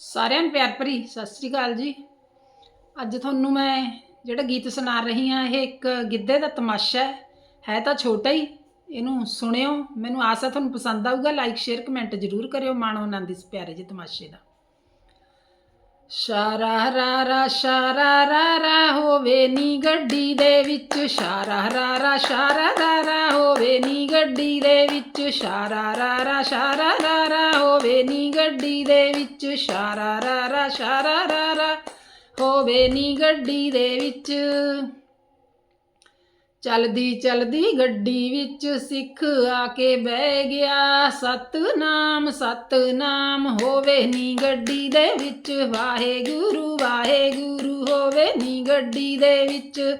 ਸਾਰਿਆਂ ਨੂੰ ਪਿਆਰ ਭਰੀ ਸਤਿ ਸ੍ਰੀ ਅਕਾਲ ਜੀ। ਅੱਜ ਤੁਹਾਨੂੰ ਮੈਂ ਜਿਹੜਾ ਗੀਤ ਸੁਣਾ ਰਹੀ ਹਾਂ, ਇਹ ਇੱਕ ਗਿੱਧੇ ਦਾ ਤਮਾਸ਼ਾ ਹੈ। ਹੈ ਤਾਂ ਛੋਟਾ ਹੀ, ਇਹਨੂੰ ਸੁਣਿਓ। ਮੈਨੂੰ ਆਸ ਹੈ ਤੁਹਾਨੂੰ ਪਸੰਦ ਆਊਗਾ। ਲਾਈਕ ਸ਼ੇਅਰ ਕਮੈਂਟ ਜ਼ਰੂਰ ਕਰਿਓ ਮਾਣੋ ਆਨੰਦ ਇਸ ਪਿਆਰੇ ਜਿਹੇ ਤਮਾਸ਼ੇ ਦਾ। ਸ਼ਾਰਾ ਰਾ ਸ਼ਾਰਾ ਰਾਰਾ ਰਾ ਹੋਵੇ ਨੀ ਗੱਡੀ ਦੇ ਵਿੱਚ। ਸ਼ਾਰਾ ਰਾ ਸ਼ਾਰਾ ਰਾਰਾ ਰਾ ਹੋਵੇ ਨੀ ਗੱਡੀ ਦੇ ਵਿੱਚ। ਸ਼ਾਰਾ ਰਾ ਰਾ ਸ਼ਾਰਾ ਰਾ ਰਾ ਹੋਵੇ ਨੀ ਗੱਡੀ ਦੇ ਵਿੱਚ। ਸ਼ਾਰਾ ਰਾਰਾ ਸ਼ਾਰਾ ਰਾਰਾ ਰਾ ਹੋਵੇ ਨੀ ਗੱਡੀ ਦੇ ਵਿੱਚ। ਚਲਦੀ ਚਲਦੀ ਗੱਡੀ ਵਿੱਚ ਸਿੱਖ ਆ ਕੇ ਬਹਿ ਗਿਆ। ਸਤਨਾਮ ਸਤਨਾਮ ਹੋਵੇ ਨੀ ਗੱਡੀ ਦੇ ਵਿੱਚ। ਵਾਹਿਗੁਰੂ ਵਾਹਿਗੁਰੂ ਹੋਵੇ ਨੀ ਗੱਡੀ ਦੇ ਵਿੱਚ।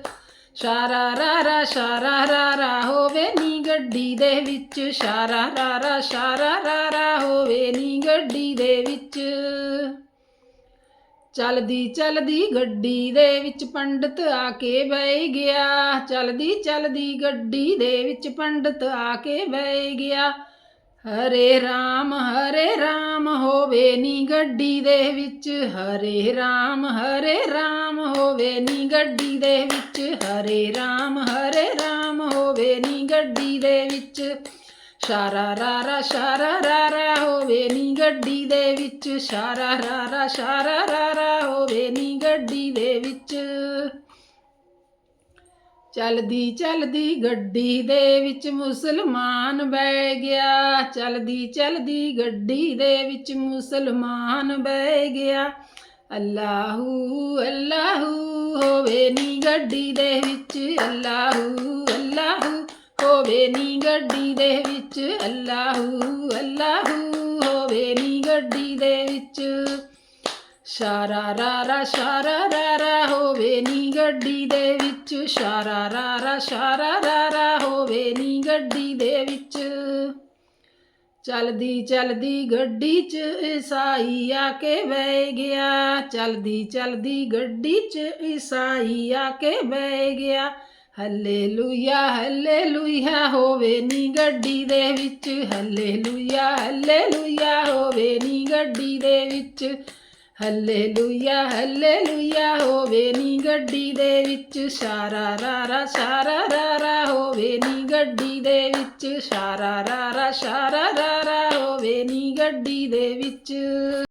ਸ਼ਾਰਾ ਰਾਰਾ ਸ਼ਾਰਾ ਰਾਰਾ ਹੋਵੇ ਨੀ ਗੱਡੀ ਦੇ ਵਿੱਚ। ਸ਼ਾਰਾ ਰਾਰਾ ਸ਼ਾਰਾ ਰਾਰਾ ਹੋਵੇ ਨੀ ਗੱਡੀ ਦੇ ਵਿੱਚ। ਚਲਦੀ ਚਲਦੀ ਗੱਡੀ ਦੇ ਵਿੱਚ ਪੰਡਤ ਆ ਕੇ ਬਹਿ ਗਿਆ। ਚਲਦੀ ਚਲਦੀ ਗੱਡੀ ਦੇ ਵਿੱਚ ਪੰਡਤ ਆ ਕੇ ਬਹਿ ਗਿਆ। ਹਰੇ ਰਾਮ ਹਰੇ ਰਾਮ ਹੋਵੇ ਨੀ ਗੱਡੀ ਦੇ ਵਿੱਚ। ਹਰੇ ਰਾਮ ਹਰੇ ਰਾਮ ਹੋਵੇ ਨੀ ਗੱਡੀ ਦੇ ਵਿੱਚ। ਹਰੇ ਰਾਮ ਹਰੇ ਰਾਮ ਹੋਵੇ ਨੀ ਗੱਡੀ ਦੇ ਵਿੱਚ। ਸ਼ਾਰਾ ਰਾ ਰਾ ਸ਼ਾਰਾ ਰਾ ਰਾ ਹੋਵੇ ਨੀ ਗੱਡੀ ਦੇ ਵਿੱਚ, ਸ਼ਾਰਾ ਰਾਰਾ ਸ਼ਾਰਾ ਰਾਰਾ ਹੋਵੇ ਨੀ ਗੱਡੀ ਦੇ ਵਿੱਚ। ਚਲਦੀ ਚਲਦੀ ਗੱਡੀ ਦੇ ਵਿੱਚ ਮੁਸਲਮਾਨ ਬਹਿ ਗਿਆ। ਚਲਦੀ ਚਲਦੀ ਗੱਡੀ ਦੇ ਵਿੱਚ ਮੁਸਲਮਾਨ ਬਹਿ ਗਿਆ। ਅੱਲਾਹੂ ਅੱਲਾਹੂ ਹੋਵੇ ਨੀ ਗੱਡੀ ਦੇ ਵਿੱਚ, ਅੱਲਾਹੂ ਅੱਲਾਹੂ ਹੋਵੇ ਨੀ ਗੱਡੀ ਦੇ ਵਿੱਚ, ਅੱਲਾਹੂ ਅੱਲਾਹੂ, ਹੋਵੇ ਨੀ ਗੱਡੀ ਦੇ ਵਿੱਚ। ਸ਼ਾਰਾ ਰਾਰਾ ਸ਼ਾਰਾ ਰਾਰਾ ਹੋਵੇ ਨੀ ਗੱਡੀ ਦੇ ਵਿੱਚ। ਸ਼ਾਰਾ ਰਾਰਾ ਸ਼ਾਰਾ ਰਾਰਾ ਹੋਵੇ ਨੀ ਗੱਡੀ ਦੇ ਵਿੱਚ। ਚਲਦੀ ਚਲਦੀ ਗੱਡੀ 'ਚ ਈਸਾਈ ਆ ਕੇ ਬਹਿ ਗਿਆ। ਚਲਦੀ ਚਲਦੀ ਗੱਡੀ 'ਚ ਈਸਾਈ ਆ ਕੇ ਬਹਿ ਗਿਆ। ਹੱਲੇਲੂਇਆ ਹੱਲੇਲੂਇਆ, ਹੋਵੇ ਨੀ ਗੱਡੀ ਦੇ ਵਿੱਚ। ਹੱਲੇਲੂਇਆ ਹੱਲੇਲੂਇਆ, ਹੋਵੇ ਨੀ ਗੱਡੀ ਦੇ ਵਿੱਚ। ਹੱਲੇਲੂਇਆ ਹੱਲੇਲੂਇਆ, ਹੋਵੇ ਨੀ ਗੱਡੀ ਦੇ ਵਿੱਚ। ਸ਼ਾਰਾ ਰਾਰਾ, ਸ਼ਾਰਾ ਰਾ ਹੋਵੇ ਨੀ ਗੱਡੀ ਦੇ ਵਿੱਚ। ਸ਼ਾਰਾ ਰਾਰਾ, ਸ਼ਾਰਾ ਰਾ ਹੋਵੇ ਨੀ ਗੱਡੀ ਦੇ ਵਿੱਚ।